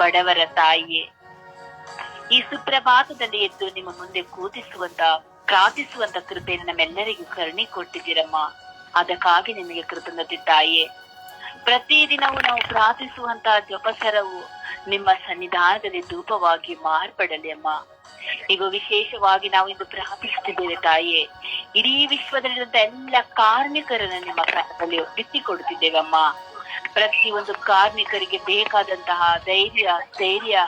ಬಡವರ ತಾಯಿಯೇ, ಈ ಸುಪ್ರಭಾತದಲ್ಲಿ ಎದ್ದು ನಿಮ್ಮ ಮುಂದೆ ಕೂತಿಸುವಂತ, ಪ್ರಾರ್ಥಿಸುವಂತ ಕೃಪೆಯನ್ನು ನಮ್ಮೆಲ್ಲರಿಗೂ ಕರುಣಿ ಕೊಟ್ಟಿದ್ದೀರಮ್ಮ. ಅದಕ್ಕಾಗಿ ನಿಮಗೆ ಕೃತಜ್ಞತೆ ತಾಯಿಯೇ ಪ್ರತಿದಿನವೂ ನಾವು ಪ್ರಾರ್ಥಿಸುವಂತ ಜಪಸರವು ನಿಮ್ಮ ಸನ್ನಿಧಾನದಲ್ಲಿ ಧೂಪವಾಗಿ ಮಾರ್ಪಡಲಿ ಅಮ್ಮ. ಈಗ ವಿಶೇಷವಾಗಿ ನಾವು ಇಂದು ಪ್ರಾರ್ಥಿಸುತ್ತಿದ್ದೇವೆ ತಾಯಿಯೇ. ಇಡೀ ವಿಶ್ವದಲ್ಲಿರುವಂತ ಎಲ್ಲ ಕಾರ್ಮಿಕರನ್ನು ನಿಮ್ಮ ಕರದಲ್ಲಿ ಬಿಟ್ಟಿಕೊಡುತ್ತಿದ್ದೇವಮ್ಮ ಪ್ರತಿಯೊಂದು ಕಾರ್ಮಿಕರಿಗೆ ಬೇಕಾದಂತಹ ಧೈರ್ಯ, ಸ್ಥೈರ್ಯ,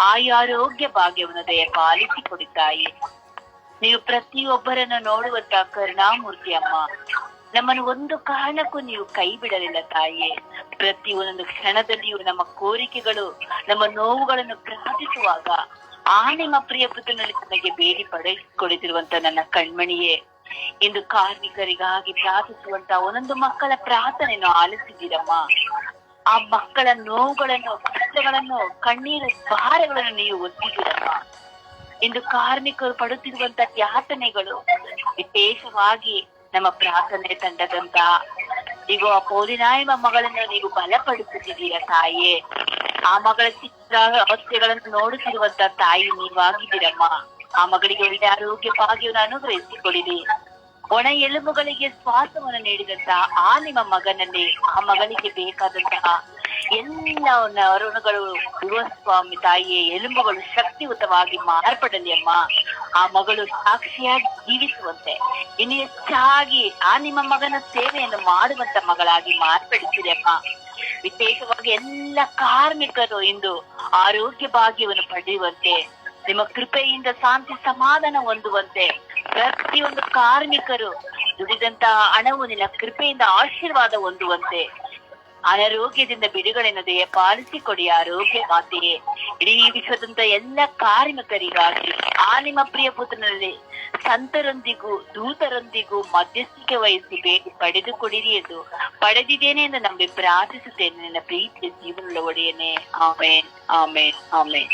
ಆಯಾರೋಗ್ಯ ಭಾಗ್ಯವನ್ನು ದಯ ಪಾಲಿಸಿ ನೀವು ಪ್ರತಿಯೊಬ್ಬರನ್ನು ನೋಡುವಂತ ಕರುಣಾಮೂರ್ತಿ ಅಮ್ಮ. ನಮ್ಮನ್ನು ಒಂದು ಕಾರಣಕ್ಕೂ ನೀವು ಕೈ ಬಿಡಲಿಲ್ಲ ತಾಯಿಯೇ ಪ್ರತಿ ಒಂದೊಂದು ಕ್ಷಣದಲ್ಲಿಯೂ ನಮ್ಮ ಕೋರಿಕೆಗಳು, ನಮ್ಮ ನೋವುಗಳನ್ನು ಪ್ರಾರ್ಥಿಸುವಾಗ ಆ ನಿಮ್ಮ ಪ್ರಿಯ ಪುತ್ರನಲ್ಲಿ ನನಗೆ ಬೇಡಿ ಪಡೆದುಕೊಳ್ಳುತ್ತಿರುವಂತ ನನ್ನ ಕಣ್ಮಣಿಯೇ. ಇಂದು ಕಾರ್ಮಿಕರಿಗಾಗಿ ಪ್ರಾರ್ಥಿಸುವಂತ ಒಂದೊಂದು ಮಕ್ಕಳ ಪ್ರಾರ್ಥನೆಯನ್ನು ಆಲಿಸಿದ್ದೀರಮ್ಮ. ಆ ಮಕ್ಕಳ ನೋವುಗಳನ್ನು, ಕಷ್ಟಗಳನ್ನು, ಕಣ್ಣೀರ ಭಾರಗಳನ್ನು ನೀವು ಒತ್ತಿದ್ದೀರಮ್ಮ. ಇಂದು ಕಾರ್ಮಿಕರು ಪಡುತ್ತಿರುವಂತ ಯಾತನೆಗಳು ವಿಶೇಷವಾಗಿ ನಮ್ಮ ಪ್ರಾರ್ಥನೆ ತಂಡದಂತ. ಈಗ ಪೌಲಿನಾಯಮ ಮಗಳನ್ನು ನೀವು ಬಲಪಡಿಸುತ್ತಿದ್ದೀರ ತಾಯಿಯೇ ಆ ಮಗಳ ಚಿತ್ರ ಅವಸ್ಥೆಗಳನ್ನು ನೋಡುತ್ತಿರುವಂತ ತಾಯಿ ನೀವಾಗಿದ್ದೀರಮ್ಮ. ಆ ಮಗಳಿಗೆ ಒಳ್ಳೆ ಆರೋಗ್ಯ ಭಾಗ್ಯವನ್ನು ಅನುಗ್ರಹಿಸಿಕೊಡಿರಿ. ಒಣ ಎಲುಬುಗಳಿಗೆ ಶ್ವಾಸವನ್ನು ನೀಡಿದಂತಹ ಆ ನಿಮ್ಮ ಮಗನಲ್ಲಿ, ಆ ಮಗನಿಗೆ ಬೇಕಾದಂತಹ ಎಲ್ಲ ಅರುಣಗಳು ಯುವ ಸ್ವಾಮಿ ತಾಯಿಯ, ಎಲುಬುಗಳು ಶಕ್ತಿಯುತವಾಗಿ ಮಾರ್ಪಡಲಿ ಅಮ್ಮ. ಆ ಮಗಳು ಸಾಕ್ಷಿಯಾಗಿ ಜೀವಿಸುವಂತೆ, ಇನ್ನು ಹೆಚ್ಚಾಗಿ ಆ ನಿಮ್ಮ ಮಗನ ಸೇವೆಯನ್ನು ಮಾಡುವಂತ ಮಗಳಾಗಿ ಮಾರ್ಪಡಿಸಿದೆ ಅಮ್ಮ. ವಿಶೇಷವಾಗಿ ಎಲ್ಲ ಕಾರ್ಮಿಕರು ಇಂದು ಆರೋಗ್ಯ ಭಾಗ್ಯವನ್ನು ಪಡೆಯುವಂತೆ, ನಿಮ್ಮ ಕೃಪೆಯಿಂದ ಶಾಂತಿ ಸಮಾಧಾನ ಹೊಂದುವಂತೆ ಪ್ರತಿಯೊಂದು ಕಾರ್ಮಿಕರು ದುಡಿದಂತಹ ಹಣವು ನಿನ್ನ ಕೃಪೆಯಿಂದ ಆಶೀರ್ವಾದ ಹೊಂದುವಂತೆ. ಅನಾರೋಗ್ಯದಿಂದ ಬಿಡುಗಡೆಯನ್ನು ದಯ ಪಾಲಿಸಿಕೊಡಿ ಆರೋಗ್ಯ ಮಾತೆಯೇ. ಇಡೀ ವಿಶ್ವದಂತ ಎಲ್ಲ ಕಾರ್ಮಿಕರಿಗಾಗಿ ಆ ನಿಮ್ಮ ಪ್ರಿಯ ಪುತ್ರನಲ್ಲಿ ಸಂತರೊಂದಿಗೂ ದೂತರೊಂದಿಗೂ ಮಧ್ಯಸ್ಥಿಕೆ ವಹಿಸಿ ಭೇಟಿ ಪಡೆದುಕೊಡಿರಿ ಎಂದು ಪಡೆದಿದ್ದೇನೆ ಎಂದು ನಂಬಿ ಪ್ರಾರ್ಥಿಸುತ್ತೇನೆ. ನನ್ನ ಪ್ರೀತಿಯ ಜೀವನದ ಒಡೆಯನೆ. ಆಮೇನ್. ಆಮೇನ್. ಆಮೇನ್.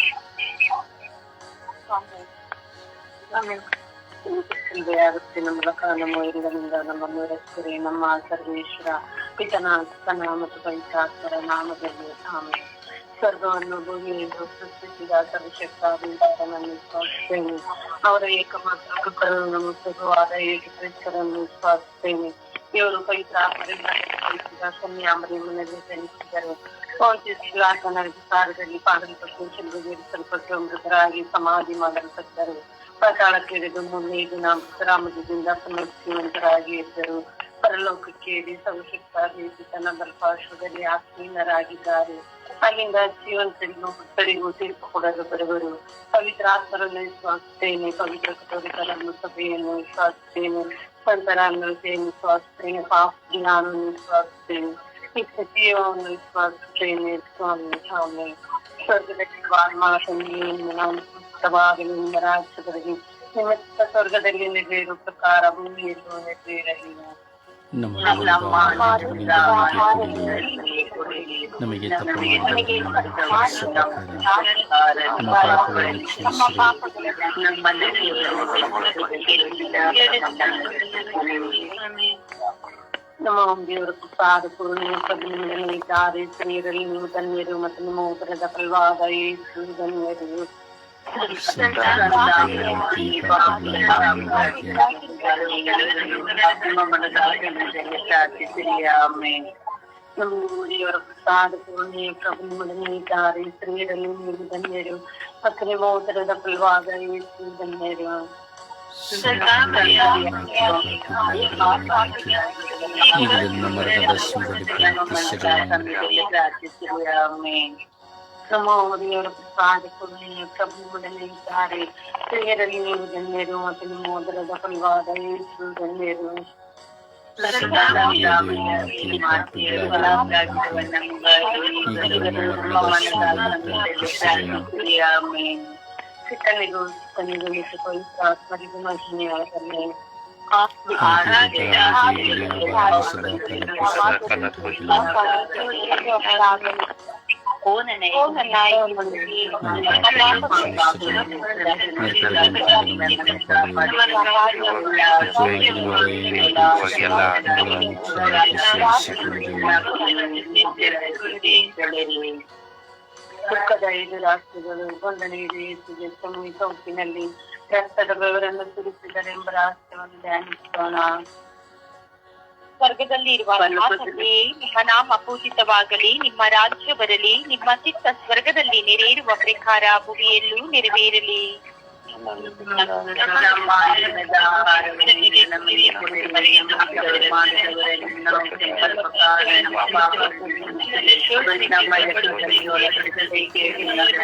ದೇವರ ಮೂಲಕ ನಮ್ಮ ಇರುವುದರಿಂದ ನಮ್ಮನ್ನು ರಕ್ಷಿಸಿರಿ ನಮ್ಮ ಸರ್ವೇಶ್ವರ ಪಿತನ ಸುತನ ಮತ್ತು ಪವಿತ್ರಾತ್ಮರ ನಾಮದಲ್ಲಿ. ಆಮೇಲೆ ಸ್ವರ್ಗವನ್ನು ಭೂಮಿಯನ್ನು ಸೃಷ್ಟಿಸಿದ ಸರ್ವಶಕ್ತಾದಂತನನ್ನು ಸ್ವಾಸಿಸ್ತೇನೆ ಅವರ ಏಕಮಾತ್ರ ಕೃಪರನ್ನು ನಮ್ಮ ಸುಖವಾದ ಏಕಕ್ರಿಸ್ತರನ್ನು ಸ್ವಾಸಿಸ್ತೇನೆ ಇವರು ಪವಿತ್ರಾತ್ಮರಿಂದ ಕನ್ಯಾಮರಿಯಮ್ಮನಲ್ಲಿ ಜನಿಸಿದರು ಪೌಂಚಿಸ್ಲಾಸನ ವಿಸ್ತಾರದಲ್ಲಿ ಪಾದಲ್ಪಟ್ಟು ಶಿಲ್ಬೆಗೇರಿಸಲ್ಪಟ್ಟು ಮೃತರಾಗಿ ಸಮಾಧಿ ಮಾಡಲ್ಪಟ್ಟರು. ಪಾತಾಳಕ್ಕೆ ಇಳಿದು ಮುಂದೆ ದಿನ ರಾಮದಿಂದ ಪುನರ್ಜೀವಂತರಾಗಿ ಇದ್ದರು. ಪರಲೋಕಕ್ಕೆ ಸಂಕ್ಷಿಪ್ತ ತನ್ನ ಬಲ್ಪಾರ್ಶ್ವದಲ್ಲಿ ಆತ್ಮೀಯರಾಗಿದ್ದಾರೆ. ಅಲ್ಲಿಂದ ಜೀವಂತರಿಗೂ ಭಕ್ತರಿಗೂ ತೀರ್ಪು ಕೊಡಲು ಬರುವರು. ಪವಿತ್ರಾತ್ಮರನ್ನು ವಿಶ್ವಾಸಿಸ್ತೇನೆ ಪವಿತ್ರ ಕಥೋಲಿಕರನ್ನು ಸಭೆಯನ್ನು ವಿಶ್ವಾಸಿಸ್ತೇನೆ ಸಂತರನ್ನು ವಿಶ್ವಾಸಿಸ್ತೇನೆ ಪಾಪ ಜ್ಞಾನವನ್ನು ವಿಶ್ವಾಸಿಸ್ತೇನೆ ನಿತ್ಯ ಜೀವವನ್ನು ಸ್ವಾಮಿ ಸ್ವಾಮಿ. ಸ್ವರ್ಗದಲ್ಲಿ ಸುತ್ತವಾಗಲಿ ನಿಮ್ಮ ರಾಜ್ಯದಲ್ಲಿ ನಿಮಿತ್ತ ಸ್ವರ್ಗದಲ್ಲಿ ನೆರವೇರು ಪ್ರಕಾರ ಭೂಮಿಯಲ್ಲೂ ನೆರವೇರಲಿ ನಮ್ಮ ನಮ್ಮ ನಮಗೆ ತಪ್ಪು ನಮ್ಮ ಪಾಪಗಳನ್ನು ಕ್ಷಮಿಸಿರಿ ನಮ್ಮ ದೇವರ ಕೃಪಾದ ಪೂರ್ಣ ಪದಿನಿಂದಲೇ ಇದ್ದಾರೆ ಸ್ತ್ರೀಯರಲ್ಲಿ ನೀವು ಧನ್ಯರು ಮತ್ತು ನಿಮ್ಮ ಉದರದ ಫಲವಾದ ಯೇಸು ಧನ್ಯರು സാധപൂർണ്ണേക്കുമളിനീകാരി സ്ത്രീകളിൽ നിന്ന് തന്നേരും അക്രമോത്തരത പിൽവാകയെ സ്ത്രീ തന്നേരും ഇവിടുന്ന് മൃഗദസ്യം കൊടുക്കുന്ന ಉದರದ ಫಲವಾದ ಯೇಸು ಧನ್ಯರು ಈಗಲೂ ನಮ್ಮ ಮರಣದ ಸಮಯದಲ್ಲಿ ಪ್ರಾರ್ಥಿಸಿರಿ ನಮ್ಮ ದೇವರ ಪ್ರಸಾದ ಪೂರ್ಣ ಪ್ರಭು ಇದ್ದಾರೆ ಸ್ತ್ರೀಯರಲ್ಲಿ ನೀವು ಧನ್ಯರು ಮತ್ತು ನಿಮ್ಮ ಉದರದ ಫಲವಾದ ಯೇಸು ಧನ್ಯರು ಸಿಟ್ಟನಿಗೂ ಸಿಟ್ಟನಿಗೂ ಮತ್ತು ಪವಿತ್ರಾತ್ಮರಿಗೂ ಮಹಿಮೆಯಾಗಲಿ ಓ ನನ್ನ ದುಃಖದ ಐದು ರಾಷ್ಟ್ರಗಳು ಗೊಂದನೆಗೆ ಯೇಸುಗೆ ಸಮೂಹಿಕ ಉಪ್ಪಿನಲ್ಲಿ ರಕ್ತದ ಬೆವರನ್ನು ಸುರಿಸಿದರೆಂಬ ರಾಷ್ಟ್ರವನ್ನು ಧ್ಯಾನಿಸೋಣ ಸ್ವರ್ಗದಲ್ಲಿ ಇರುವ ನಮ್ಮ ತಂದೆಯೇ, ನಿಮ್ಮ ನಾಮ ಪೂಜಿತವಾಗಲಿ ನಿಮ್ಮ ರಾಜ್ಯ ಬರಲಿ ನಿಮ್ಮ ಚಿತ್ತ ಸ್ವರ್ಗದಲ್ಲಿ ನೆರೆಯಿರುವ ಪ್ರಕಾರ ಭೂಮಿಯಲ್ಲೂ ನೆರವೇರಲಿ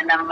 ನಮ್ಮ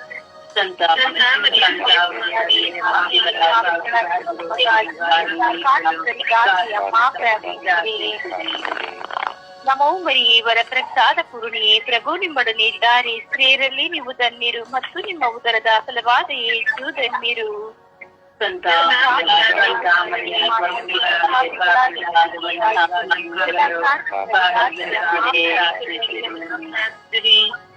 ನಮೋ ಮರಿಯೇ ವರಪ್ರಸಾದ ಪೂರ್ಣಿಯೇ. ಪ್ರಭು ನಿಮ್ಮೊಡನೆ ಇದ್ದಾರೆ ಸ್ತ್ರೀಯರಲ್ಲಿ ನೀವು ಧನ್ಯರು ಮತ್ತು ನಿಮ್ಮ ಉದರದ ಫಲವಾದ ಯೇಸು ಧನ್ಯರು.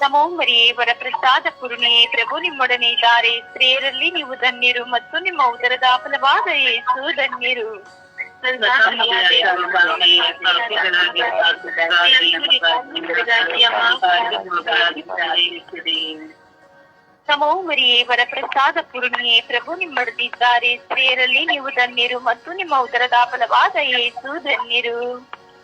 ನಮೋ ಮರಿಯೇ, ವರಪ್ರಸಾದ ಪೂರ್ಣಿಯೇ ಪ್ರಭು ನಿಮ್ಮೊಡನೆ ಇದ್ದಾರೆ. ಸ್ತ್ರೀಯರಲ್ಲಿ ನೀವು ಧನ್ಯರು ಮತ್ತು ನಿಮ್ಮ ಉದರದ ಫಲವಾದ ಯೇಸು ಧನ್ಯರು. ನಮೋ ಮರಿಯೇ, ವರಪ್ರಸಾದ ಪೂರ್ಣಿಯೇ ಪ್ರಭು ನಿಮ್ಮೊಡನೆ ಇದ್ದಾರೆ. ಸ್ತ್ರೀಯರಲ್ಲಿ ನೀವು ಧನ್ಯರು ಮತ್ತು ನಿಮ್ಮ ಉದರದ ಫಲವಾದ ಯೇಸು ಧನ್ಯರು.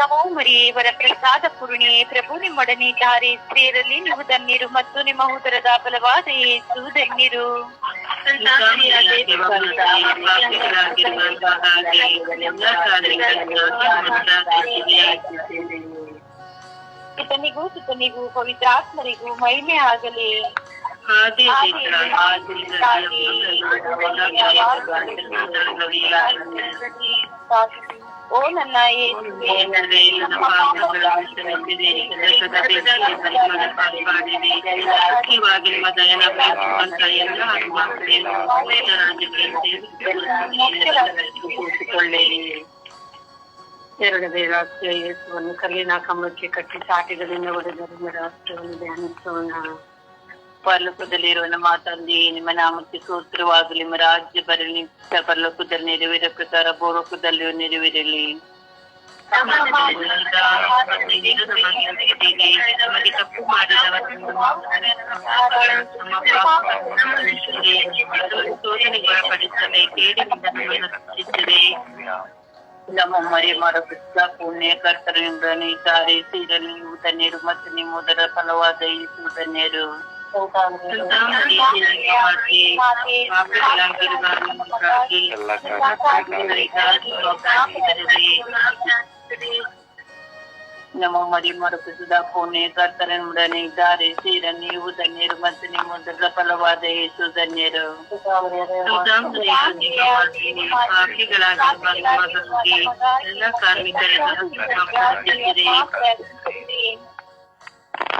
ನಮೋ ಮರಿಯೇ ವರಪ್ರಸಾದ ಪೂರ್ಣಿಯೇ. ಪ್ರಭು ನಿಮ್ಮೊಡನೆ ಇದ್ದಾರೆ ಸ್ತ್ರೀಯರಲ್ಲಿ ನೀವು ಧನ್ಯರು ಮತ್ತು ನಿಮ್ಮ ಉದರದ ಬಲವಾದ ಏಸು ಧನ್ಯರು ಪಿತನಿಗೂ ಸುತನಿಗೂ ಪವಿತ್ರಾತ್ಮರಿಗೂ ಮಹಿಮೆ ಆಗಲಿ ಓ ನನ್ನ ಯೇಸುವೇ, ಎರಡನೇ ರಾಷ್ಟ್ರೀಯ ಯೇಸುವನ್ನು ಕಲ್ಲಿನ ಕಂಬಕ್ಕೆ ಕಟ್ಟಿ ಸಾಟಿಗಳಿಂದ ಹೊಡೆದರಿಂದ ರಾಷ್ಟ್ರವನ್ನು ಧ್ಯಾನಿಸೋಣ ಪರಲೋಕದಲ್ಲಿರುವ ನಮ್ಮ ತಂದೆ ನಿಮ್ಮ ನಾಮಕ್ಕೆ ಸೂತ್ರವಾಗಲಿ ನಿಮ್ಮ ರಾಜ್ಯ ಬರಲಿ ನಿಮ್ಮ ಪರಲೋಕದಲ್ಲಿ ನೆರವೇರೋ ಪ್ರಕಾರ ಭೂಲೋಕದಲ್ಲಿಯೂ ನೆರವೇರಲಿ ನಮಗೆ ತಪ್ಪು ಶೋಧನೆಗೆ ಒಳಪಡಿಸದೆ ಕೇಡಿನಿಂದ ನಮ್ಮನ್ನು ರಕ್ಷಿಸಿದೆ ನಮ್ಮ ಮರೆ ಮಾಡೋ ಪುಸ್ತಕ ಪುಣ್ಯ ಕರ್ತರಿಂದ ಇದ್ದಾರೆ ಸೀರಲ್ಲಿ ನೀವು ಧನ್ಯರು ಮತ್ತು ನಿಮ್ಮ ಉದರ ಫಲವಾದ ಯೇಸು ಧನ್ಯರು ನಮ್ಮ ಮರಿ ಮರುಪಿಸಿದ ಪುಣ್ಯ ಕರ್ತರನುಡನೆ ಇದ್ದಾರೆ ಸೀರ ನೀವು ಧನ್ಯರು ಮತ್ತು ನಿಮ್ಮ ಉದರ ಫಲವಾದ ಯೇಸು ಧನ್ಯರು ಪಾಪಿಗಳಾಗಿರುವ ನಮ್ಮ ಮಗನಿಗೆ ಎಲ್ಲ ಕಾರ್ಮಿಕರನ್ನು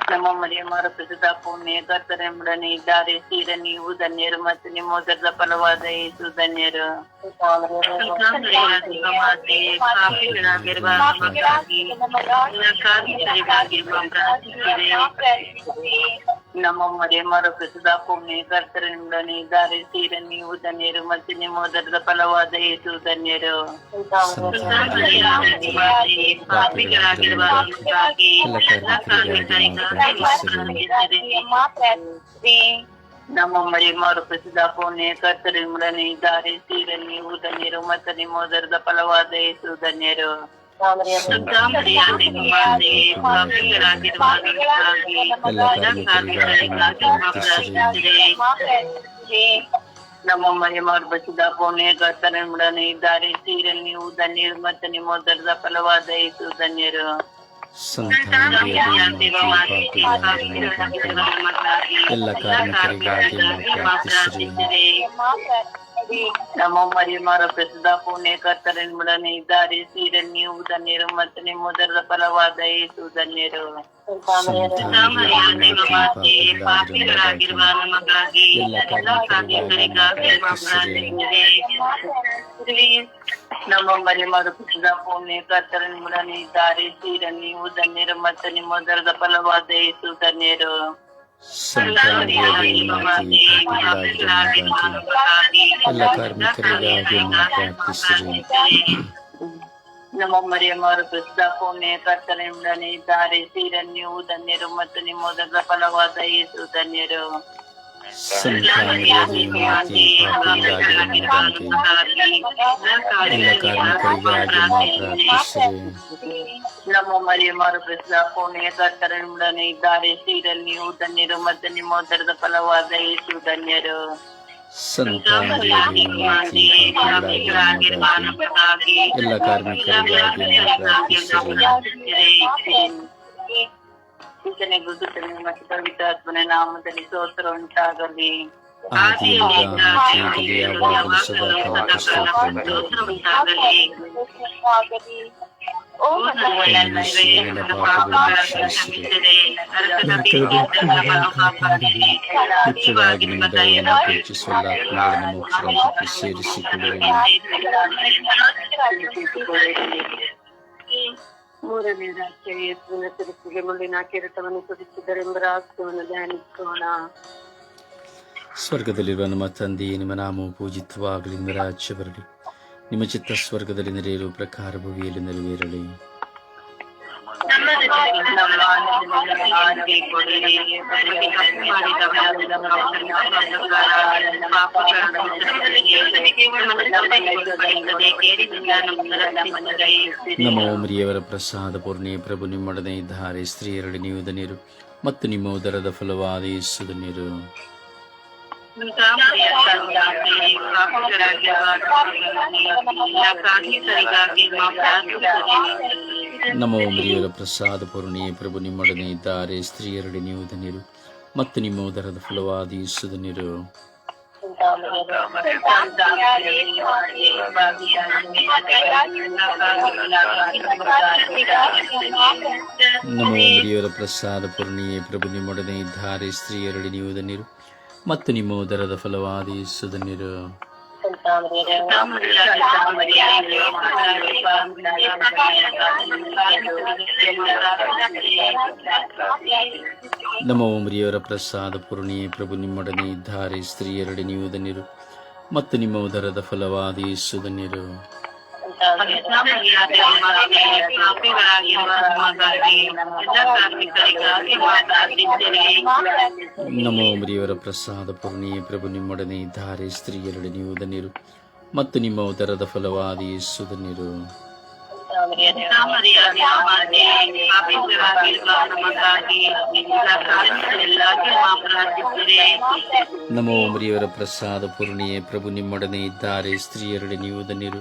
ಪ್ರಾರ್ಥಿಸಿರಿ ನಮ್ಮ ಮರಿಯ ಮರಪಿಸಿದ ಪುಣ್ಯ ಕರ್ತನೆಂಬುಡನೆ ಇದ್ದಾರೆ ಸೀರ ನೀವು ಧನ್ಯರು ಮತ್ತು ನಿಮ್ಮ ಉದರದ ಫಲವಾದ ಯೇಸು ಧನ್ಯರು ಮಾತೆ ಪಾಪಿಗಳಾಗಿರುವ ನಮಗಾಗಿ ಕಾರ್ಮಿಕರಿಗಾಗಿರುವ ಪ್ರಾರ್ಥಿಸಿದೆ ನಮ್ಮ ಮರಿಯ ಮರಪಿಸಿದ ಪುಣ್ಯ ಕರ್ತನೆಂಬುಡನೆ ಇದ್ದಾರೆ ತೀರ ನೀವು ಧನ್ಯರು ಮತ್ತು ನಿಮ್ಮ ಉದರದ ಫಲವಾದ ಯೇಸು ಧನ್ಯರು. ಪಾಪಿಗಳಾಗಿರುವ ನಮ್ಮ ಮರಿ ಮಾರುಪಿಸಿದ ಪುಣ್ಯ ಕರ್ತರಿಂಬುಡನೆ ಇದ್ದಾರೆ ತೀರ ನೀವು ಧನ್ಯರು ಮತ್ತು ನಿಮ್ಮ ಉದರದ ಫಲವಾದ ಯೇಸು ಧನ್ಯರು. ನಮ್ಮ ಮರಿ ಮಾರುಪಿಸಿದ ಪುಣ್ಯ ಕರ್ತರಿಂಬುಡನೆ ಇದ್ದಾರೆ ಸೀರ ನೀವು ಧನ್ಯರು ಮತ್ತು ನಿಮ್ಮ ಉದರದ ಫಲವಾದ ಯೇಸು ಧನ್ಯರು ಸಂತಾನದಲ್ಲಿ ಎಲ್ಲ ಕಾರ್ಮಿಕರಿಗಾಗಿ ಪ್ರಾರ್ಥಿಸಿರಿ ನಮ್ಮ ಮರಿ ಮಾರುಪಿಸಿದ ಪುಣ್ಯ ಕರ್ತರಿಂಬುಡನೆ ಇದ್ದಾರೆ ಸೀರ ನೀವು ಧನ್ಯರು ಮತ್ತು ನಿಮ್ಮ ಉದರದ ಫಲವಾದ ಯೇಸು ಧನ್ಯರು ಪಾಪಿಗಳಾಗಿರುವ ನಮಗಾಗಿ ಎಲ್ಲ ಕಾರ್ಮಿಕರಿಗಾಗಿ ಪ್ರಾರ್ಥಿಸಿರಿ ನಮ್ಮ ಮರಿ ಮರುಪಿಸಿದ ಪುಣ್ಯ ಕರ್ತರನ್ನುಡನೆ ಇದ್ದಾರೆ ಸೀರ ನೀವು ಧನ್ಯರು ಮತ್ತು ನಿಮ್ಮ ಉದರದ ಫಲವಾದ ಯೇಸು ಧನ್ಯರು ಸಂತಾನದಲ್ಲಿ ಪಾಪಿಗಳಾಗಿರುವ ಎಲ್ಲ ಕಾರ್ಮಿಕರಿಗಾಗಿ ಪ್ರಾರ್ಥಿಸಿರಿ ನಮ್ಮ ಮರಿಯ ಮರುಪಿಸಿದ ಪುಣ್ಯ ಕರ್ತರನ್ನುಡನೆ ಇದ್ದಾರೆ ಸೀರ ನೀವು ಧನ್ಯರು ಮತ್ತು ನಿಮ್ಮ ಉದರದ ಫಲವಾದ ಯೇಸು ಧನ್ಯರು ಸಂತಾನದಲ್ಲಿ ಪಾಪಿಗಳಾಗಿರುವ ಎಲ್ಲ ಕಾರ್ಮಿಕರಿಗಾಗಿ ಪ್ರಾರ್ಥಿಸಿರಿ ನಮ್ಮ ಮರಿಯ ಮರುಪಿಸಿದ ಪುಣ್ಯ ಕರ್ತರನ್ನುಡನೆ ಇದ್ದಾರೆ ಸೀರ ನೀವು ಧನ್ಯರು ಮತ್ತು ನಿಮ್ಮ ಉದರದ ಫಲವಾದ ಯೇಸು ಧನ್ಯರು ಸಂತಾನದಲ್ಲಿ ಪಾಪಿಗಳಾಗಿರುವ ಎಲ್ಲ ಕಾರ್ಮಿಕರಿಗಾಗಿ ಪ್ರಾರ್ಥಿಸಿರಿ ಈತನಿಗೂ ಸುತ್ತಲಿನ ಮತ್ತು ಪವಿತ್ರಾತ್ಮನ ನಾಮದಲ್ಲಿ ಸ್ತೋತ್ರ ಉಂಟಾಗಲಿ ಆದಿಯಿಂದ ಈಗಲೇ ಯಾವಾಗಲೂ ಸದಾ ಕಾಲ ಸ್ತೋತ್ರ ಉಂಟಾಗಲಿ. ನನ್ನ ಸೇವೆಯ ಪಾಪಗಳನ್ನು ಕ್ಷಮಿಸಿರಿ. ನಿತ್ಯವಾಗಿ ನಿಮ್ಮ ದಯೆಯನ್ನು ಪ್ರೀತಿಸುವ ಆತ್ಮಗಳನ್ನು ಮೋಕ್ಷಕ್ಕೆ ಸೇರಿಸಿಕೊಳ್ಳಿ ಮೂರನೇ ರಾತ್ರಿ ಯೇಸುವಿನ ತಿರುಪಿಗೆ ಮುಳ್ಳಿನ ಕಿರೀಟವನ್ನು ಕೊಡಿಸಿದರೆಂಬ ರಾಸ್ತವನ್ನು ಧ್ಯಾನಿಸೋಣ. ಸ್ವರ್ಗದಲ್ಲಿರುವ ನಮ್ಮ ತಂದೆಯೇ ನಿಮ್ಮ ನಾಮವು ಪೂಜಿತವಾಗಲಿ ನಿಮ್ಮ ರಾಜ್ಯ ಬರಲಿ. ನಿಮ್ಮ ಚಿತ್ತ ಸ್ವರ್ಗದಲ್ಲಿ ನೆರೆಯಲು ಪ್ರಕಾರ ಭುವಿಯಲ್ಲಿ ನೆರವೇರಲಿ. ನಮ್ಮ ಓಮರಿಯವರ ಪ್ರಸಾದ ಪೂರ್ಣಿ ಪ್ರಭು ನಿಮ್ಮೊಡನೆ ಇದ್ದಾರೆ. ಸ್ತ್ರೀಯರಡಿ ನೀವು ಧನ್ಯರು. ಮತ್ತು ನಿಮ್ಮ ಉದರದ ಫಲವಾದ ಯೇಸು ಧನ್ಯರು ನಮ್ಮ ಮರಿಯರ ಪ್ರಸಾದ ಪೂರ್ಣಿ, ಪ್ರಭು ನಿಮ್ಮೊಡನೆ ಇದ್ದಾರೆ. ಸ್ತ್ರೀಯರಡಿ ನೀವು ಧನ್ಯರು, ಮತ್ತು ನಿಮ್ಮ ಉದರದ ಫಲವಾದ ಯೇಸು ಧನ್ಯರು. ನಮ್ಮ ಓಮರಿಯವರ ಪ್ರಸಾದ ಪೂರ್ಣಿಯೇ ಪ್ರಭು ನಿಮ್ಮೊಡನೆ ಇದ್ದಾರೆ. ಸ್ತ್ರೀಯರಡಿ ನೀವು ಧನ್ಯರು ಮತ್ತು ನಿಮ್ಮ ಉದರದ ಫಲವಾದಿ ಸುಧನ್ಯರು ಧನ್ಯರು ನಮ್ಮ ಓಮರಿಯವರ ಪ್ರಸಾದ ಪೂರ್ಣಿ ಪ್ರಭು, ನಿಮ್ಮೊಡನೆ ಇದ್ದಾರೆ ಸ್ತ್ರೀಯರಲ್ಲಿ ನೀವು ಧನ್ಯರು ಮತ್ತು ನಿಮ್ಮ ಉದರದ ಫಲವಾದಿ ಓಮರಿಯವರ ಪ್ರಸಾದ ಪೂರ್ಣಿಯೇ ಪ್ರಭು ನಿಮ್ಮೊಡನೆ ಇದ್ದಾರೆ ಸ್ತ್ರೀಯರೊಡನೆ ನೀವು ಧನ್ಯರು ಮತ್ತು ನಿಮ್ಮ ಉದರದ ಫಲವಾದಿ ಯೇಸು ಧನ್ಯರು ಓಮರಿಯವರ ಪ್ರಸಾದ ಪೂರ್ಣಿಯೇ ಪ್ರಭು ನಿಮ್ಮೊಡನೆ ಇದ್ದಾರೆ ಸ್ತ್ರೀಯರಡೆ ನೀವು ಧನ್ಯರು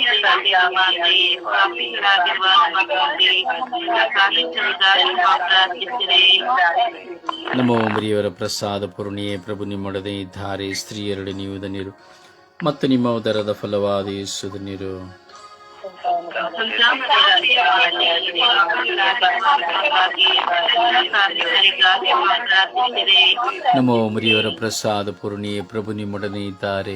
ನಮೋ ಮರಿಯವರ ಪ್ರಸಾದ ಪೂರ್ಣಿಯೇ ಪ್ರಭು ನಿಮ್ಮೊಡನೆ ಇದ್ದಾರೆ ಸ್ತ್ರೀಯರಡೆ ನೀವು ನೀರು ಮತ್ತು ನಿಮ್ಮ ಉದರದ ಫಲವಾದ ಯೇಸುದ ನೀರು ನಮೋ ಮರಿಯವರ ಪ್ರಸಾದ ಪೂರ್ಣಿಯೇ ಪ್ರಭು ನಿಮ್ಮೊಡನೆ ಇದ್ದಾರೆ.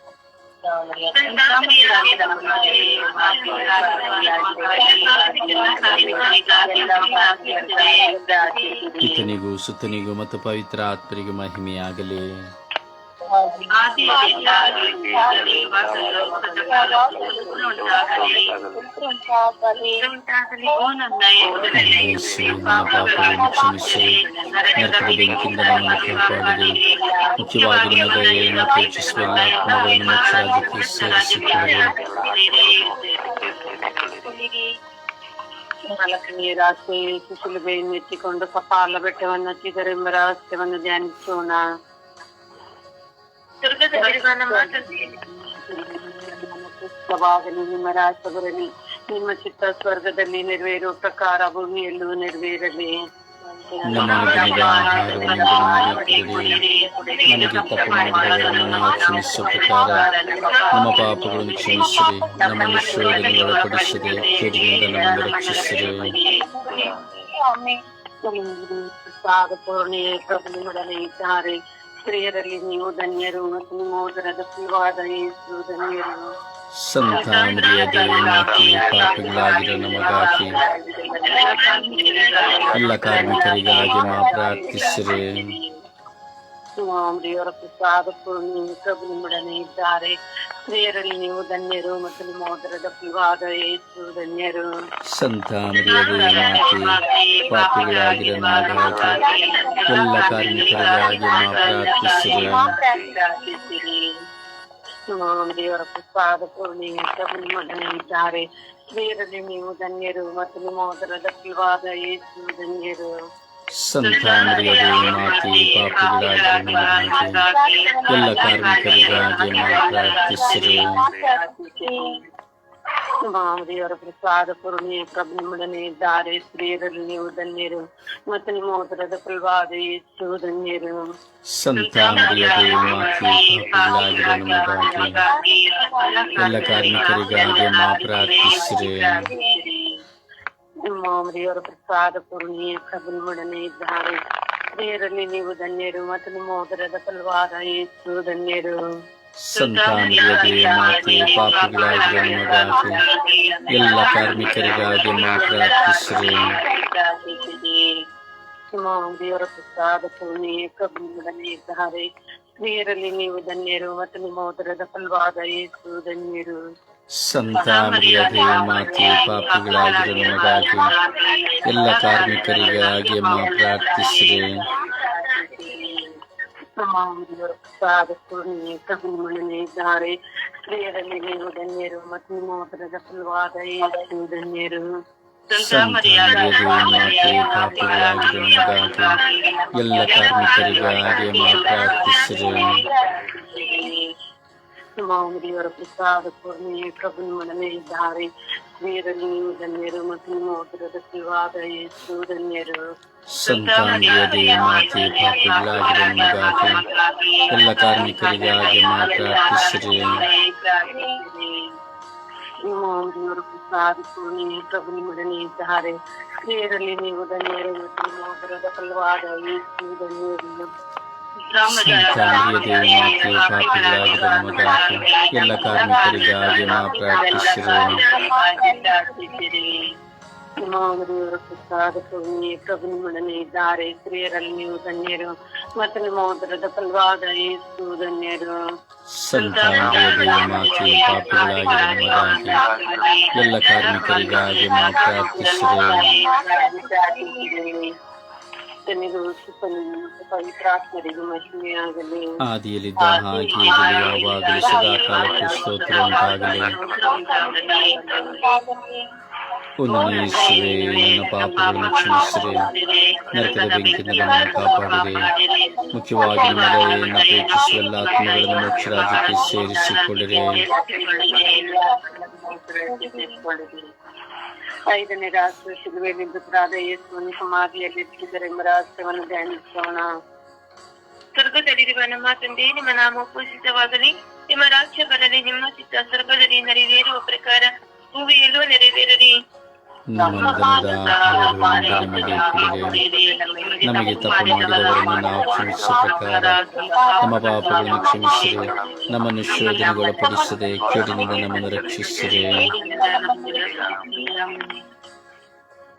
ಪಿತನಿಗೂ ಸುತ್ತನಿಗೂ ಮತ್ತು ಪವಿತ್ರ ಆತ್ಮರಿಗೂ ಮಹಿಮೆಯಾಗಲಿ ಯೇಸು ನನ್ನ ಪಾಪಗಳನ್ನು ಕ್ಷಮಿಸಿರಿ ನರಕದ ಬೆಂಕಿಯಿಂದ ನಮ್ಮನ್ನು ಕಾಪಾಡಿರಿ ಮುಖ್ಯವಾಗಿ ನಿಮ್ಮ ದಯೆಯನ್ನು ಪ್ರೇಕ್ಷಿಸುವ ಎಲ್ಲ ಆತ್ಮಗಳನ್ನು ಮೋಕ್ಷರಾಜ್ಯಕ್ಕೆ ಸೇರಿಸಿಕೊಳ್ಳಿ ನಾಲ್ಕನೆಯ ರಾತ್ರಿ ಸುಸುಲುಬೆಯನ್ನು ಎತ್ತಿಕೊಂಡು ಕಪಾಲ ಬೆಟ್ಟವನ್ನು ಹಚ್ಚಿದರೆಂಬ ರಹಸ್ಯವನ್ನು ಧ್ಯಾನಿಸೋಣ ಪುಸ್ತಕವಾಗಲಿ ನಿಮ್ಮ ರಾಷ್ಟ್ರ ಬರಲಿ ನಿಮ್ಮ ಚಿತ್ತ ಸ್ವರ್ಗದಲ್ಲಿ ನೆರವೇರುವ ಪ್ರಕಾರ ಭೂಮಿಯಲ್ಲೂ ನೆರವೇರಲಿ ನಮ್ಮ ಅನುದಿನದ ಆಹಾರವನ್ನು ನಮಗೆ ಕೊಡಿರಿ ನಮಗೆ ತಪ್ಪು ಮಾಡಿದವರನ್ನು ನಾವು ಕ್ಷಮಿಸುವ ಪ್ರಕಾರ ನಮ್ಮ ಪಾಪಗಳನ್ನು ಕ್ಷಮಿಸಿರಿ ನಮ್ಮನ್ನು ಶೋಧನೆಗೆ ಒಳಪಡಿಸಿರಿ ಕೇಡಿನಿಂದ ನಮ್ಮನ್ನು ರಕ್ಷಿಸಿರಿ ಸಾದ ಪೂರ್ಣಿಯೇ ಪ್ರಭು ನಿಮ್ಮೊಡನೆ ಇದ್ದಾರೆ ಸ್ತ್ರೀಯರಲ್ಲಿ ನೀವು ಧನ್ಯರು ಮತ್ತು ನಿಮ್ಮ ಉದರದ ಫಲವಾದ ಯೇಸು ಧನ್ಯರು ಸಂತ ಮರಿಯ ದೇವಮಾತೆ ಪಾಪಿಗಳಾಗಿರೋ ನಮಗಾಗಿ ಎಲ್ಲ ಕಾರ್ಮಿಕರಿಗಾಗಿ ಮಾ ಪ್ರಾರ್ಥಿಸಿರಿ ದೇವರ ಪ್ರಸಾದ ಪೂರ್ಣಿ ಪ್ರಭು ನಿಮ್ಮೊಡನೆ ಇದ್ದಾರೆ. ಸ್ತ್ರೀಯರಲ್ಲಿ ನೀವು ಧನ್ಯರು ಮತ್ತು ನಿಮ್ಮ ಉದರದ ವಿವಾದ ಯೇಸು ಧನ್ಯರು. ಪಾಪಿಗಳಾಗಿರೋ ಎಲ್ಲ ಕಾರ್ಮಿಕರಿಗಾಗಿ ಮಾ ಪ್ರಾರ್ಥಿಸಿರಿ. ದೇವರ ಪ್ರಸಾದ ಪೂರ್ಣಿ ಪ್ರಭು ನಿಮ್ಮೊಡನೆ ಇದ್ದಾರೆ. ಸ್ತ್ರೀಯರಲ್ಲಿ ನೀವು ಧನ್ಯರು ಮತ್ತು ನಿಮ್ಮ ಉದರದ ವಿವಾದ ಯೇಸು ಧನ್ಯರು. ಸಂತ ಮರಿಯ ದೇವಮಾತೆ ಪಾಪಿಗಳಾಗಿರೋ ನಮಗಾಗಿ ಎಲ್ಲ ಕಾರ್ಮಿಕರಿಗಾಗಿ ಮಾ ಪ್ರಾರ್ಥಿಸಿರಿ ದೇವರ ಪ್ರಸಾದ ಪೂರ್ಣಿ ಪ್ರಭು ನಿಮ್ಮೊಡನೆ ಇದ್ದಾರೆ ಸ್ತ್ರೀಯರಲ್ಲಿ ನೀವು ಧನ್ಯರು ಮತ್ತು ನಿಮ್ಮ ಉದರದ ಫಲವಾದ ಯೇಸು ಧನ್ಯರು ಸಂತ ಮರಿಯ ದೇವಮಾತೆ ಪಾಪಿಗಳಾಗಿರೋ ನಮಗಾಗಿ ಎಲ್ಲ ಕಾರ್ಮಿಕರಿಗಾಗಿ ಮಾ ಪ್ರಾರ್ಥಿಸಿರಿ ನಿಮ್ಮ ದೇವರ ಪ್ರಸಾದ ಪೂರ್ಣಿಯ ಪ್ರಭು ನಿಮ್ಮೊಡನೆ ಇದ್ದಾರೆ. ಸ್ತ್ರೀಯರಲ್ಲಿ ನೀವು ಧನ್ಯರು ಮತ್ತು ನಿಮ್ಮ ಉದರದ ಫಲವಾದ ಯೇಸು ಧನ್ಯರು. ಸಂತ ಮರಿಯ ಪಾಪಿಗಳಾಗಿ ನಮಗಾಗಿ ಎಲ್ಲ ಕಾರ್ಮಿಕರಿಗಾಗಿ ನಿಮ್ಮ ದೇವರ ಪ್ರಸಾದ ಪೂರ್ಣಿ ಪ್ರಭು ನಿಮ್ಮೊಡನೆ ಇದ್ದಾರೆ. ಸ್ತ್ರೀಯರಲ್ಲಿ ನೀವು ಧನ್ಯರು ಮತ್ತು ನಿಮ್ಮ ಉದರದ ಫಲವಾದ ಯೇಸು ಧನ್ಯರು. ಸಂತ ಮರಿಯ ದೇವಮಾತೆ ಪಾಪಿಗಳಾಗಿರೋ ನಮಗಾಗಿ ಎಲ್ಲ ಕಾರ್ಮಿಕರಿಗಾಗಿ ಮಾ ಪ್ರಾರ್ಥಿಸಿರಿ ದೇವರ ಪ್ರಸಾದ ಪೂರ್ಣಿ ಪ್ರಭು ನಿಮ್ಮೊಡನೆ ಇದ್ದಾರೆ ಸ್ತ್ರೀಯರಲ್ಲಿ ನೀವು ಧನ್ಯರು ಮತ್ತು ನಿಮ್ಮ ಉದರದ ಫಲವಾದ ಯೇಸು ಧನ್ಯರು ಸಂತ ಮರಿಯ ದೇವಮಾತೆ ಪಾಪಿಗಳಾಗಿರೋ ನಮಗಾಗಿ ಎಲ್ಲ ಕಾರ್ಮಿಕರಿಗಾಗಿ ಮಾ ಪ್ರಾರ್ಥಿಸಿರಿ ದೇವರ ಪ್ರಸಾದ ಪೂರ್ಣಿ ಪ್ರಭು ನಿಮ್ಮೊಡನೆ ಇದ್ದಾರೆ ನೀರಲ್ಲಿ ನೀವು ಧನ್ಯರು ಮತ್ತು ನಿಮ್ಮ ಉದರದ ಫಲವಾದ ಯೇಸು ಧನ್ಯರು ಸಂತ ಮರಿಯ ದೇವಮಾತೆ ಪಾಪಿಗಳಾಗಿರೋ ನಮಗಾಗಿ ಎಲ್ಲ ಕಾರ್ಮಿಕರಿಗಾಗಿ ನಿಮ್ಮ ದೇವರ ಪ್ರಸಾದ ಪೂರ್ಣಿ ಪ್ರಭು ನಿಮ್ಮೊಡನೆ ಇದ್ದಾರೆ ನೀರಲ್ಲಿ ನೀವು ಧನ್ಯರು ಮತ್ತು ನಿಮ್ಮ ಉದರದ ಫಲವಾದ ಯೇಸು ಧನ್ಯರು ಸಂತ ಮರಿಯ ದೇವಮಾತೆ ಪಾಪಿಗಳಾಗಿರೋ ನಮಗಾಗಿ ಎಲ್ಲ ಕಾರ್ಮಿಕರಿಗಾಗಿ ಮಾ ಪ್ರಾರ್ಥಿಸಿರಿ ನಿಮ್ಮ ದೇವರ ಪ್ರಸಾದ ಪೂರ್ಣಿ ಪ್ರಭು ನಿಮ್ಮೊಡನೆ ಇದ್ದಾರೆ ಸ್ತ್ರೀಯರಲ್ಲಿ ನೀವು ಧನ್ಯರು ಮತ್ತು ನಿಮ್ಮ ಉದರದ ಫಲವಾದ ಯೇಸು ಧನ್ಯರು ಸಂತ ಮರಿಯ ದೇವಮಾತೆ ಪಾಪಿಗಳಾಗಿರೋ ನಮಗಾಗಿ ಎಲ್ಲ ಕಾರ್ಮಿಕರಿಗಾಗಿ ಮಾ ಪ್ರಾರ್ಥಿಸಿರಿ ಕರ್ತನಿಗೂ ಸುತ್ತನಿಗೂ ಮತ್ತು ಪವಿತ್ರಾತ್ಮರಿಗೂ ಮಹಿಮೆಯಾಗಲಿ ಆದಿಯಲ್ಲಿದ್ದ ಹಾಗೆ ಈಗಲೂ ಯಾವಾಗಲೂ ಸದಾಕಾಲಕ್ಕೂ ಸ್ತೋತ್ರ ಉಂಟಾಗಲಿ ಒಂದನೇ ಯೇಸುವೆ ನನ್ನ ಪಾಪಗಳನ್ನು ಕ್ಷಮಿಸಿರಿ ನರಕದ ಬೆಂಕಿಯಿಂದ ನಮ್ಮನ್ನು ಕಾಪಾಡಿರಿ ಮುಖ್ಯವಾಗಿ ನಿಮ್ಮ ದಯೆಯನ್ನು ಅಪೇಕ್ಷಿಸುವ ಎಲ್ಲ ಆತ್ಮಗಳನ್ನು ಮೋಕ್ಷ ರಾಜ್ಯಕ್ಕೆ ಸೇರಿಸಿಕೊಳ್ಳಿರಿ ಐದನೇ ರಾಷ್ಟ್ರ ಶಿಲುವೆಯಲ್ಲಿ ಮೃತರಾದ ಯೇಸುವನ್ನು ಸಮಾಧಿಯಲ್ಲಿ ಇಟ್ಟಿದ್ದರೆಂಬ ರಹಸ್ಯವನ್ನು ಧ್ಯಾನಿಸೋಣ ಸ್ವರ್ಗದಲ್ಲಿರುವ ನಮ್ಮ ತಂದೆ ನಿಮ್ಮ ನಾಮ ಪೂಜಿತವಾಗಲಿ ನಿಮ್ಮ ರಾಜ್ಯ ಬರಲಿ ನಿಮ್ಮ ಚಿತ್ತ ಸ್ವರ್ಗದಲ್ಲಿ ನೆರವೇರುವ ಪ್ರಕಾರ ಭೂಮಿಯಲ್ಲೂ ನೆರವೇರಲಿ ನಮ್ಮ ಆಹಾರವನ್ನು ನಮಗೆ ಕೊಡಿರಿ ನಮಗೆ ತಪ್ಪು ಮಾಡಿದವರನ್ನು ನಾವು ಕ್ಷಮಿಸುವ ಪ್ರಕಾರ ನಮ್ಮ ಪಾಪಗಳನ್ನು ಕ್ಷಮಿಸಿರಿ ನಮ್ಮನ್ನು ಶೋಧನೆಗೊಳಪಡಿಸದೆ ಕೇಡಿನಿಂದ ನಮ್ಮನ್ನು ರಕ್ಷಿಸಿರಿ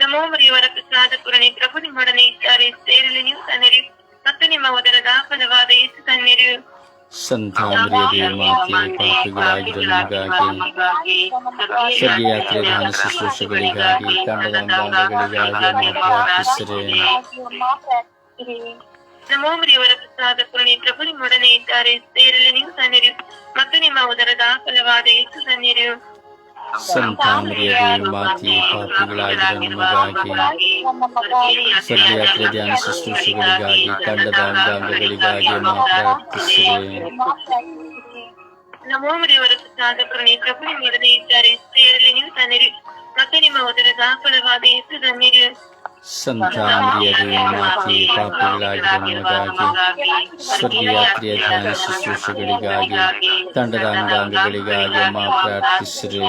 ನಮೋ ಮರಿಯವರ ಪ್ರಸಾದ ಪುರಣಿ ಪ್ರಭು ನಿಮ್ಮೊಡನೆ ಇದ್ದಾರೆ ಸೇರಲಿ ನೀವು ತನ್ನಿರಿ ಮತ್ತು ನಿಮ್ಮ ಉದರದ ಯೇಸು ತನ್ನಿರಿ ಸಂತಾಮರಿಯದೇ ಮಾತೆ ಪಾಪಿಗಳಾಗಿರೋ ನಮಗಾಗಿ ಸ್ವರ್ಗೀಯ ಯಾತ್ರೆ ದಾನ ಶುಶ್ರೂಷೆಗಳಿಗಾಗಿ ತಂಡದ ಅಂಗಾಂಗಗಳಿಗಾಗಿ ನಾವು ಪ್ರಾರ್ಥಿಸಿರಿ ನಮೋ ಮರಿಯವರ ಪ್ರಸಾದ ಪುರಣಿ ಪ್ರಭು ನಿಮ್ಮೊಡನೆ ಇದ್ದಾರೆ ಸೇರಲಿ ನೀವು ತನ್ನಿರಿ ಮತ್ತು ನಿಮ್ಮ ಉದರದ ಫಲವಾದ ಯೇಸು ತನ್ನಿರಿ ಸಂತಾಮರಿಯದೇ ಮಾತಿ ಪಾಪಿಗಳಾಗಿರುವ ನಮಗಾಗಿ ಯಾತ್ರೆ ಧ್ಯಾನ ಶುಶ್ರೂಷೆಗಳಿಗಾಗಿ ತಂಡದ ಅಂಗಾಂಗಗಳಿಗಾಗಿ ನಾವು ಪ್ರಾರ್ಥಿಸಿರಿ ನಮೋ ಮರಿಯವರ ಪ್ರಸಾದ ಪುರಣಿ ಪ್ರಭು ನಿಮ್ಮೊಡನೆ ಇದ್ದಾರೆ. ಸ್ತ್ರೀಯರಲ್ಲಿ ನೀವು ತನ್ನಿರಿ ಮತ್ತು ನಿಮ್ಮ ಉದರದ ಫಲವಾದ ಯೇಸು ತನ್ನಿರಿ ಸಂತಾಮರಿಯದೇ ಮಾತೆ ಪಾಪಿಗಳಾಗಿರೋ ನಮಗಾಗಿ ಸ್ವರ್ಗೀಯ ಯಾತ್ರೆಯ ಧ್ಯಾನ ಶುಶ್ರೂಷೆಗಳಿಗಾಗಿ ತಂಡದ ಅಂಗಾಂಗಗಳಿಗಾಗಿ ಮಾ ಪ್ರಾರ್ಥಿಸಿರಿ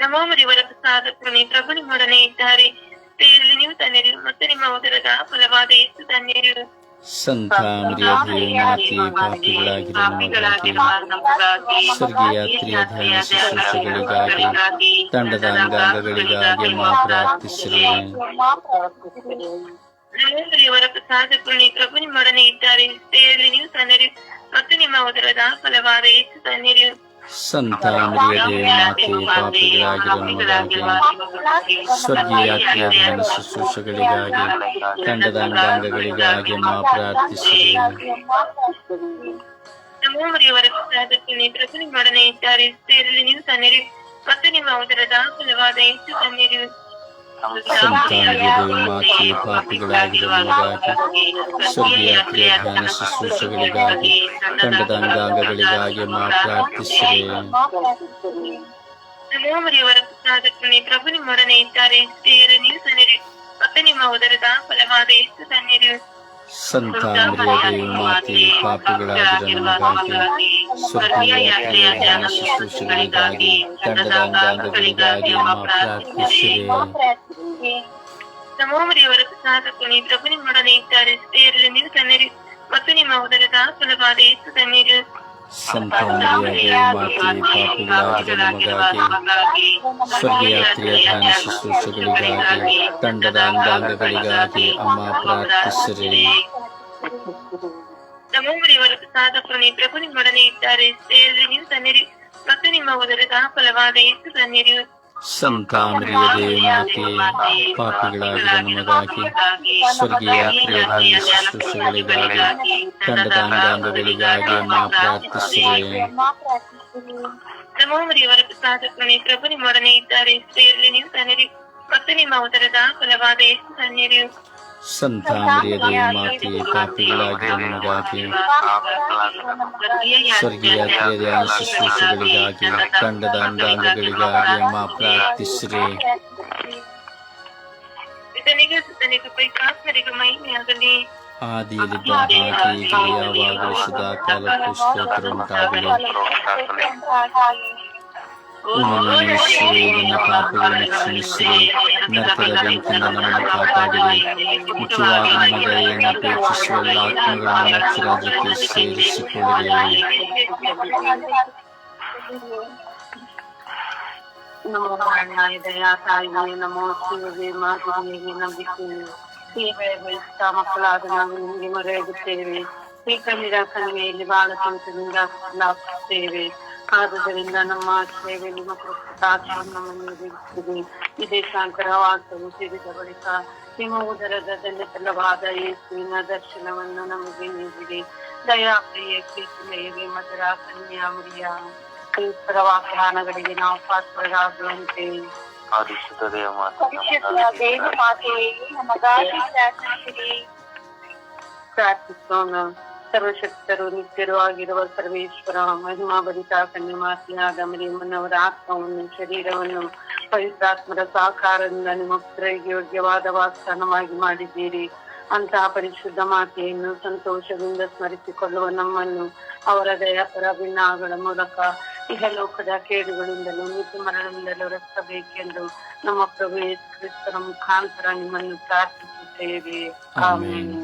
ನಮೋ ಮರಿಯವರ ಪ್ರಸಾದ ಪುರಣಿ ಪ್ರಭು ನಿಮ್ಮೊಡನೆ ಇದ್ದಾರೆ ಸೇರಲಿ ನೀವು ತನ್ನಿರಿ ಮತ್ತು ನಿಮ್ಮ ಉದರದ ಫಲವಾದ ಯೇಸು ತನ್ನಿರಿ ಸಂತಾಮರಿಯದೇ ಮಾತೆ ಪಾಪಿಗಳಾಗಿರೋ ನಮಗಾಗಿ ಸ್ವರ್ಗೀಯ ಯಾತ್ರೆಯ ಧ್ಯಾನ ಶುಶ್ರೂಷೆಗಳಿಗಾಗಿ ತಂಡದ ಅಂಗಾಂಗಗಳಿಗಾಗಿ ಮಾ ಪ್ರಾರ್ಥಿಸಿರಿ ನಮೋ ಮರಿಯವರ ಪ್ರಸಾದ ಪುರಣಿ ಪ್ರಭು ನಿಮ್ಮೊಡನೆ ಇದ್ದಾರೆ ಸೇರಲಿ ನೀವು ತನ್ನಿರಿ ಮತ್ತು ನಿಮ್ಮ ಉದರದ ಫಲವಾದ ಯೇಸು ತನ್ನಿರಿ ಸಂತಾಮರಿಯದೇ ಮಾತೆ ಪಾಪಿಗಳಾಗಿರುವ ನಮಗಾಗಿ ಸ್ವರ್ಗೀಯ ಧ್ಯಾನ ಶುಶ್ರೂಷೆಗಳಿಗಾಗಿ ತಂಡದ ಅಂಗಾಂಗಗಳಿಗಾಗಿ ಮಾ ಪ್ರಾರ್ಥಿಸಿದೆ ಇದ್ದಾರೆ. ಸೇರಲಿ ನೀವು ಮತ್ತು ನಿಮ್ಮ ತನ್ನಿರಿ ಸಂತಾಮರಿಯದೇ ಮಾತೆ ಪಾಪಿಗಳಾಗಿರೋ ನಮಗಾಗಿ ಸ್ವರ್ಗೀಯ ಕ್ರಿಯ ಧ್ಯಾನ ಶುಶ್ರೂಷೆಗಳಿಗಾಗಿ ತಂಡದ ಅಂಗಾಂಗಗಳಿಗಾಗಿ ಮಾ ಪ್ರಾರ್ಥಿಸಿರಿ. ನಮೋ ಮರಿಯವರ ಪ್ರಸಾದ ಪುರಣಿ ಪ್ರಭು ನಿಮ್ಮೊಡನೆ ಇದ್ದಾರೆ. ಸೇರಲಿ ನೀವು ತನ್ನಿರಿ ಮತ್ತು ನಿಮ್ಮ ಉದರದ ಫಲವಾದ ಎಷ್ಟು ಸನ್ನಿರಿ ಸಂತಾನ ಮಾತೆ ಪಾಪಿಗಳಾಗಿರೋ ನಮಗಾಗಿ ಸ್ವರ್ಗೀಯ ಯಾತ್ರೆಯ ಧ್ಯಾನ ಶುಶ್ರೂಷೆಗಳಿಗಾಗಿ ತಂಡದ ಅಂಗಾಂಗಗಳಿಗಾಗಿ ಮಾ ಪ್ರಾರ್ಥಿಸಿರಿ ನಮೋ ಮರಿಯವರ ಪ್ರಸಾದ ಪುರಣಿ ಪ್ರಭು ನಿಮ್ಮೊಡನೆ ಇದ್ದಾರೆ ಸೇರಲಿ ನೀವು ತನ್ನಿರಿ ಮತ್ತು ನಿಮ್ಮ ಉದರದ ಫಲವಾದ ಯೇಸು ತನ್ನಿರಿ ಸಂತಾಮರಿಯದೇ ಮಾತೆ ಪಾಪಿಗಳಾಗಿರೋ ನಮಗಾಗಿ ಸ್ವರ್ಗೀಯ ಯಾತ್ರೆಯ ಧ್ಯಾನ ಶುಶ್ರೂಷೆಗಳಿಗಾಗಿ ತಂಡದ ಅಂಗಾಂಗಗಳಿಗಾಗಿ ಅಮ್ಮ ಪ್ರಾರ್ಥಿಸಿರಿ ನಮೋ ಮರಿಯವರ ಪ್ರಸಾದ ಪುರಣಿ ಪ್ರಭು ನಿಮ್ಮೊಡನೆ ಇದ್ದಾರೆ ಸೇರಲಿ ನೀವು ತನ್ನಿರಿ ಮತ್ತು ನಿಮ್ಮ ಉದರದ ಫಲವಾದ ಯೇಸು ತನ್ನಿರಿ ಸಂತಾಮರಿಯದೇ ಮಾತೆ ಪಾಪಿಗಳಾಗಿರೋ ನಮಗಾಗಿ ಸ್ವರ್ಗೀಯ ಯಾತ್ರೆಯ ಧ್ಯಾನ ಶುಶ್ರೂಷೆಗಳಿಗಾಗಿ ತಂಡದ ಅಂಗಾಂಗಗಳಿಗಾಗಿ ಮಾ ಪ್ರಾರ್ಥಿಸಿರಿ ನಮೋ ಮರಿಯವರ ಪ್ರಸಾದ ಪುರಣಿ ಪ್ರಭು ನಿಮ್ಮೊಡನೆ ಇದ್ದಾರೆ ಸೇರಲಿ ನೀವು ತನ್ನಿರಿ ಮತ್ತು ನಿಮ್ಮ ಉದರದ ಫಲವಾದ ಯೇಸು ತನ್ನಿರಿ സന്താമരിയ ദൈവമാക്കിയെ പാപ്പികളാകിയ നമുക്കാക്കിയും സ്വർഗീയാക്കിയ ശുശ്രൂഷകളിലാകി കണ്ടത് അണ്ടാങ്കുകളിലാകിയ മാ പ്രാർത്ഥിശ്രേ ആദിയിലെ ദാഹാകിയ ക്രിയാവാകൃഷിതാക്കാല പുസ്തോത്രം ഉണ്ടാകുന്നു ಮಹಿಮೆಯಾಗಲಿ ಆದಿಯಲ್ಲಿದ್ದ ಹಾಗೆ ಈಗಲೂ ಯಾವಾಗಲೂ ಸದಾ ಕಾಲಕ್ಕೂ ಸ್ತೋತ್ರ ಉಂಟಾಗಲಿ ಯೇಸುವೆ ನನ್ನ ಪಾಪಗಳನ್ನು ಕ್ಷಮಿಸಿರಿ ನರಕದ ಬೆಂಕಿಯಿಂದ ನಮ್ಮನ್ನು ಕಾಪಾಡಿರಿ ಮುಖ್ಯವಾಗಿ ನಿಮ್ಮ ದಯೆಯನ್ನು ಅಪೇಕ್ಷಿಸುವ ಎಲ್ಲ ಆತ್ಮಗಳನ್ನು ಮೋಕ್ಷ ರಾಜ್ಯಕ್ಕೆ ಸೇರಿಸಿಕೊಳ್ಳಿರಿ ನಮೋ ನಾರಾಯಣಯ ತಾಯಿಗೆ ನಮೋ ಶಿವಗೆ ಮಾತೆಗೆ ನಂಬಿಕೆ ಸೇವೆ ಬೆಳೆಸ್ತಾ ಮಕ್ಕಳಾದ ನಾವು ನಿಮಗೆ ಮೊರೆಯಾಗುತ್ತೇವೆ ಈ ಕಣ್ಣಿರ ಕಣಿವೆಯಲ್ಲಿ ಬಹಳ ಸಂತದಿಂದ ಲಾಭಿಸುತ್ತೇವೆ ಆದುದರಿಂದ ನಮ್ಮ ಸೇವೆ ನಿಮ್ಮ ಪ್ರಸ್ತುತ ಇದೇ ವಾಸ್ತವು ಸೇರಿದ ಬಳಿಕ ನಿಮ್ಮ ಉದರದ ಫಲವಾದ ಯೇಸುವಿನ ದರ್ಶನವನ್ನು ನಮಗೆ ನೀಡಿರಿ. ದಯಾಪ್ರಿಯ ಪ್ರೀತಿಮೆಯೇ ಮಧುರ ಕನ್ಯಾಮರಿಯ ಕ್ರಿಸ್ತರ ವಾಗ್ದಾನಗಳಿಗೆ ನಾವು ಪಾತ್ರರಾಗುವಂತೆ. ಪ್ರಾರ್ಥಿಸೋಣ. ಸರ್ವಶಕ್ತರು ನಿತ್ಯರು ಆಗಿರುವ ಸರ್ವೇಶ್ವರ ಮಹಿಮಾ ಭರಿತ ಕನ್ಯಮಾತೆಯಾದ ಮರಿಯಮ್ಮನವರ ಆತ್ಮವನ್ನು ಶರೀರವನ್ನು ಪವಿತ್ರಾತ್ಮರ ಸಹಕಾರದಿಂದ ನಿಮ್ಮ ಪುತ್ರರಿಗೆ ಯೋಗ್ಯವಾದ ವಾಸ್ಥಾನವಾಗಿ ಮಾಡಿದ್ದೀರಿ ಅಂತಹ ಪರಿಶುದ್ಧ ಮಾತೆಯನ್ನು ಸಂತೋಷದಿಂದ ಸ್ಮರಿಸಿಕೊಳ್ಳುವ ನಮ್ಮನ್ನು ಅವರ ದಯಾಪರ ಭಿನ್ನಾಗಳ ಮೂಲಕ ಇಹಲೋಕದ ಕೇಡುಗಳಿಂದಲೂ ನಿತ್ಯ ಮರಣದಿಂದಲೂ ರಕ್ಷಬೇಕೆಂದು ನಮ್ಮ ಪ್ರಭು ಯೇಸು ಕ್ರಿಸ್ತರ ಮುಖಾಂತರ ನಿಮ್ಮನ್ನು ಪ್ರಾರ್ಥಿಸುತ್ತೇವೆ ಆಮೇಲೆ